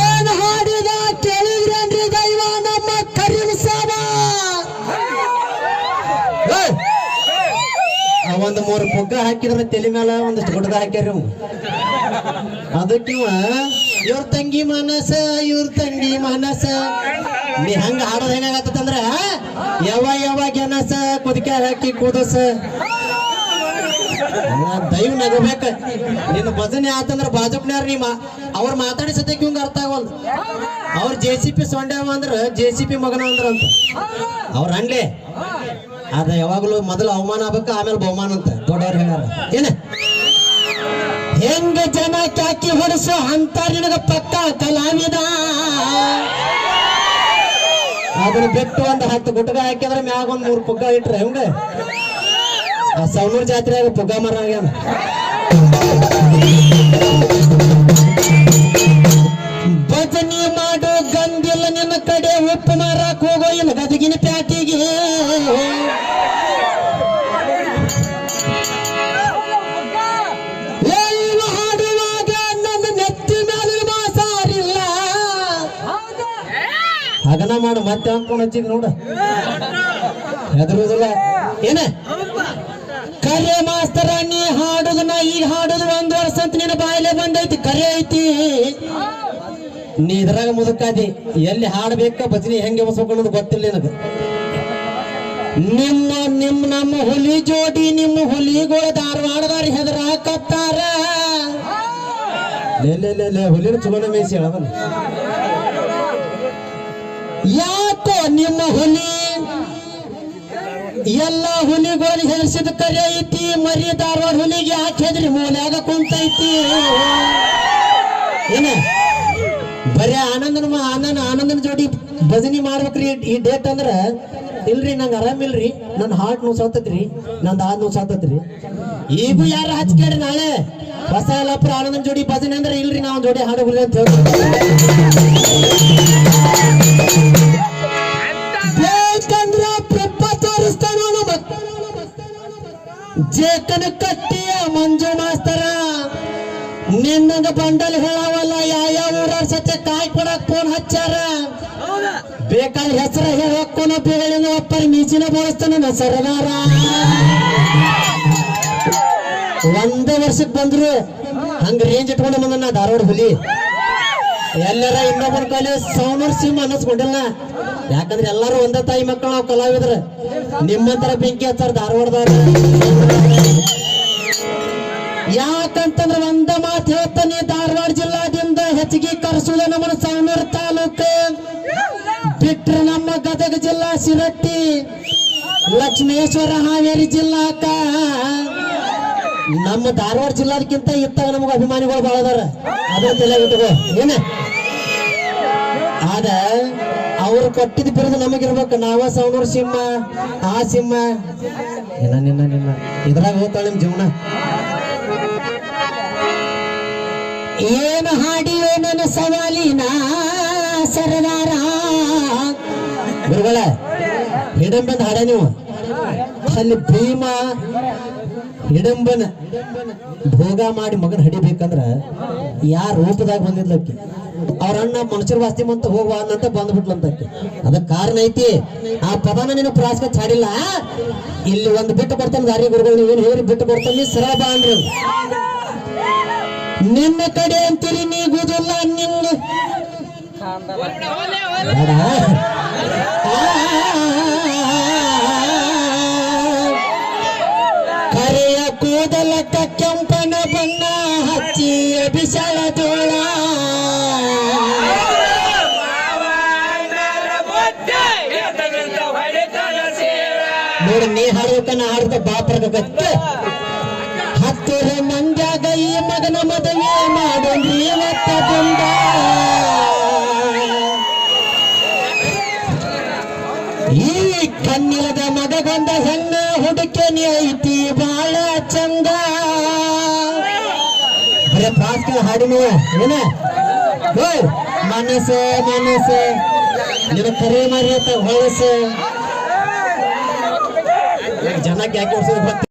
ಏನ್ ಹಾಡಿದ ಕೇಳಿದ್ರೇನ್ರಿ ದೈವ? ನಮ್ಮ ಕರೀಂ ಸಾಬ. ಒಂದ್ ಮೂರು ಪುಗ್ಗ ಹಾಕಿದ್ರೆ ತಲೆ ಮೇಲೆ ಒಂದಷ್ಟು ಗುಡ್ದ ಹಾಕ್ಯಾರ ಅದಕ್ಕೆ ಇವ, ಇವ್ರ ತಂಗಿ ಮನಸ, ಇವ್ರ ತಂಗಿ ಮನಸ. ನೀ ಹಂಗ ಹಾಡೋದ್ ಹೆಂಗಾಗತ್ತಂದ್ರ ಯಾವ ಯಾವ ಗೆನಸ ಕುದಿಕೆ ಹಾಕಿ ಕೂದಸ. ದೈವ ನಗಬೇಕ. ನಿನ್ನ ಭಜನೆ ಆತಂದ್ರ ಬಾಜುಕ್ನ್ಯಾರ ನೀ ಮಾ ಅವ್ರ ಮಾತಾಡಿ ಸದ್ಯಕ್ಕೆ ಇವಂಗ ಅರ್ಥ ಆಗವಲ್ದು. ಅವ್ರ ಜೆ ಸಿ ಪಿ ಸೊಂಡ್ಯಾವ ಅಂದ್ರ ಜೆ ಸಿ ಪಿ ಮಗನ ಅಂದ್ರ ಅಂತ. ಅವ್ರ ಅನ್ಲೆ. ಅದ ಯಾವಾಗಲೂ ಮೊದಲು ಅವಮಾನ ಆಗ್ಬೇಕು, ಆಮೇಲೆ ಬಹುಮಾನ ಅಂತ. ದೊಡ್ಡವ್ರು ಹೇಳ ಏನ? ಹೆಂಗ ಜನ ಕ್ಯಾಕಿ ಹೊಡಿಸೋ ಅಂತ ನಿನಗ ಪಕ್ಕ ಕಲಾವಿದ. ಅದನ್ನ ಬಿಟ್ಟು ಒಂದು ಹತ್ತು ಗುಟ್ಗ ಹಾಕಿದ್ರೆ ಮ್ಯಾಗ ಒಂದ್ ಮೂರ್ ಪುಗ್ಗ ಇಟ್ರೆ ಹೆಂಗ? ಆ ಸವಣೂರ್ ಜಾತ್ರೆಯಾಗ ಪುಗ್ಗ ಮರ ಆಗ್ಯಾನ ಭಜನಿ ಮಾಡು ಗಂದಿಲ್ಲ ನಿನ್ನ ಕಡೆ, ಉಪ್ಪು ಮಾರಾಕ್ ಹೋಗೋ ಇಲ್ಲ ಗದಗಿನ ಪ್ಯಾಟಿಗೆ. ಮಾಡು, ಮತ್ತೆ ಅನ್ಕೊಂಡು ಹಚ್ಚಿದ್ ನೋಡ. ಹೆದರುದಿಲ್ಲ. ಏನ? ಮಾಸ್ತರ ನೀ ಹಾಡುದು, ನಾ ಈಗ ಹಾಡುದು ಒಂದ್ ವರ್ಷ ಅಂತ ನಿನ್ನ ಬಾಯಲೆ ಬಂದೈತಿ ಕರೆ ಐತಿ ನೀ ಇದ್ರಾಗ ಮುದುಕಾದಿ, ಎಲ್ಲಿ ಹಾಡ್ಬೇಕ ಭಜನಿ ಹೆಂಗೆ ಅನ್ನೋದು ಗೊತ್ತಿಲ್ಲ ನನಗೆ. ನಿಮ್ಮ ನಿಮ್ಮ, ನಮ್ಮ ಹುಲಿ ಜೋಡಿ, ನಿಮ್ಮ ಹುಲಿಗಳು ಧಾರವಾಡದಾರ ಹೆದರ ಹಾಕತ್ತಾರ ಲೇ ಲೇ ಲೇ ಹುಲಿನ ಚಲೋನ ಮೇಯಿಸಿ ಹೇಳದಲ್ಲ. ಯಾಕೋ ನಿಮ್ಮ ಹುಲಿ ಎಲ್ಲ ಹುಲಿಗಳು ಹೆದರ್ಸಿದ ಕರೆ ಐತಿ, ಮರಿ ಧಾರವಾಡ ಹುಲಿಗೆ ಹಾಕಿದ್ರಿ ಮೂಲ್ಯಾಗ ಕುಂತೈತಿ. ಏನ? ಬರೇ ಆನಂದನ ಆನಂದ ಆನಂದನ ಜೋಡಿ ಭಜನಿ ಮಾಡ್ಬೇಕ್ರಿ ಈ ಡೇಟ್ ಅಂದ್ರ. ಇಲ್ರಿ, ನಂಗೆ ಆರಾಮಿಲ್ರಿ ನನ್ನ ಹಾರ್ಟ್ ನೋವು ಸಾತತ್ರಿ ನಂದು ಆದ್ ನೋವು ಸಾತತ್ರಿ ಈಗ ಯಾರು ಹಚ್ಕೇಳ್ರಿ ನಾಳೆ? ಹೊಸ ಎಲ್ಲಪ್ಪ ಆನಂದನ ಜೋಡಿ ಭಜನೆ ಅಂದ್ರೆ ಇಲ್ರಿ, ನಾವು ಜೋಡಿ ಹುಲಿ ಅಂತ ಹೇಳ್ತೀವಿ. ಮಂಜು ಮಾಸ್ತರ ನಿನ್ನಂಗ ಬಂಡಲ್ ಹೇಳಾವಲ್ಲ ಯಾವ ಊರ ಸತ್ಯ ಕಾಯಿ ಕೊಡಕ್ ಫೋನ್ ಹಚ್ಚಾರ ಬೇಕಾದ ಹೆಸರ ಹೇಳಕ್ಕೋನ ಬೇಳಿನ ಒಪ್ಪರಿ ನೀಚಿನ ಬೋಳಿಸ್ತಾನ ಸರದಾರ. ಒಂದೇ ವರ್ಷಕ್ಕೆ ಬಂದ್ರು ಹಂಗ ರೇಂಜ್ ಇಟ್ಕೊಂಡು ಬಂದ ನಾ ಧಾರವಾಡ ಹುಲಿ. ಎಲ್ಲರ ಇನ್ನೊಬ್ಬರ ಕಲೆ ಸೌನರ್ ಸಿಂಹ ಅನ್ನಿಸ್ಕೊಂಡಿಲ್ಲ ಯಾಕಂದ್ರೆ ಎಲ್ಲರೂ ಒಂದೇ ತಾಯಿ ಮಕ್ಕಳು ನಾವು ಕಲಾವಿದ್ರ. ನಿಮ್ಮಂತರ ಬೆಂಕಿ ಹಚ್ಚಾರ ಧಾರವಾಡದಾಗ. ಯಾಕಂತಂದ್ರೆ ಒಂದ ಮಾತು ಹೇಳ್ತಾನೆ, ಧಾರವಾಡ ಜಿಲ್ಲಾದಿಂದ ಹೆಚ್ಚಿಗೆ ಕರ್ಸುದ ನಮ್ಮ ಸೌನೂರ್ ತಾಲೂಕು. ಬಿಟ್ರೆ ನಮ್ಮ ಗದಗ ಜಿಲ್ಲಾ ಶಿರಟ್ಟಿ ಲಕ್ಷ್ಮೇಶ್ವರ ಹಾವೇರಿ ಜಿಲ್ಲಾಕ. ನಮ್ಮ ಧಾರವಾಡ ಜಿಲ್ಲಾದಕ್ಕಿಂತ ಇತ್ತಾಗ ನಮಗೆ ಅಭಿಮಾನಿಗಳು ಭಾಳ ಅದಾರ. ಅದ್ರ ತಲೆ ಏನ? ಆದ ಅವ್ರು ಕೊಟ್ಟಿದ್ ಬಿರುದು ನಮಗಿರ್ಬೇಕು. ನಾವ ಸೌನೂರ್ ಸಿಂಹ, ಆ ಸಿಂಹ. ನಿನ್ನ ನಿನ್ನ? ಇದ್ರಾಗ ಹೋಗ್ತಾಳೆ ನಿಮ್ ಜೀವನ. ಏನು ಹಾಡಿಯೋ ನನ್ನ ಸವಾಲಿನ ಸರದಾರ. ಗುರುಗಳ ಹಿಡಂಬಂದ ಹಾಡ ನೀವು. ಅಲ್ಲಿ ಭೀಮ ಹಿಡಂಬನ ಭೋಗ ಮಾಡಿ ಮಗನ ಹಡಿಬೇಕಂದ್ರ ಯಾರ ರೂಪದಾಗ ಬಂದಿದ್ಲಕ್ಕೆ? ಅವ್ರ ಅಣ್ಣ ಮನುಷ್ಯರ ವಾಸ್ತಿ ಮಂತ ಹೋಗುವ ಅಂತ ಬಂದ್ಬಿಟ್ಲಂತಕ್ಕೆ. ಅದಕ್ಕೆ ಕಾರಣ ಐತಿ ಆ ಪದನ ನೀನು ಪ್ರಾಸ್ಕ ಚಾಡಿಲ್ಲ ಇಲ್ಲಿ ಒಂದು ಬಿಟ್ಟು ಕೊಡ್ತಾನೆ ದಾರಿ ಗುರುಗಳು ನೀವೇನು ಹೇಳಿ ಬಿಟ್ಟು ಕೊಡ್ತಾನೆ ಸರ ಬಾ ಅಂದ್ರು ನಿನ್ನ ಕಡೆ ಅಂತೀರಿ ನೀಗುದಿಲ್ಲ ನಿನ್ನ ಬೇಡ. ಕೂದಲಕ್ಕ ಕೆಂಪನ ಬಣ್ಣ ಹಚ್ಚಿ ಬಿಸಳ ತೋಳ ನೋಡಿ, ನೀ ಹಾಡ್ಬೇಕ ನಾ ಬಾಪರದ ಗತ್ತ ಹತ್ತಿರ ಮಂಜಾಗ ಈ ಮಗನ ಮದುವೆ ಮಾಡೋನ್ರಿ ಇವತ್ತ ದುಂಡ ಈ ಕಣ್ಣಿಲದ ಮಗಗೊಂದ ಹೆಣ್ಣ ಹುಡುಕೆ ಐತಿ ಬಾಳ ಚಂದ. ಬರೇ ಪ್ರಾಸ್ಕಲ್ ಹಾಡಿ ನೀವು, ಏನ? ಮನಸ್ಸ ಮನಸ್ಸ. ನಿನ್ನ ಕರೆ ಮಾರಿ ಹೊಲಸ ಜನಕ್ಕೆ ಯಾಕೆ ಗೊತ್ತಿಲ್ಲ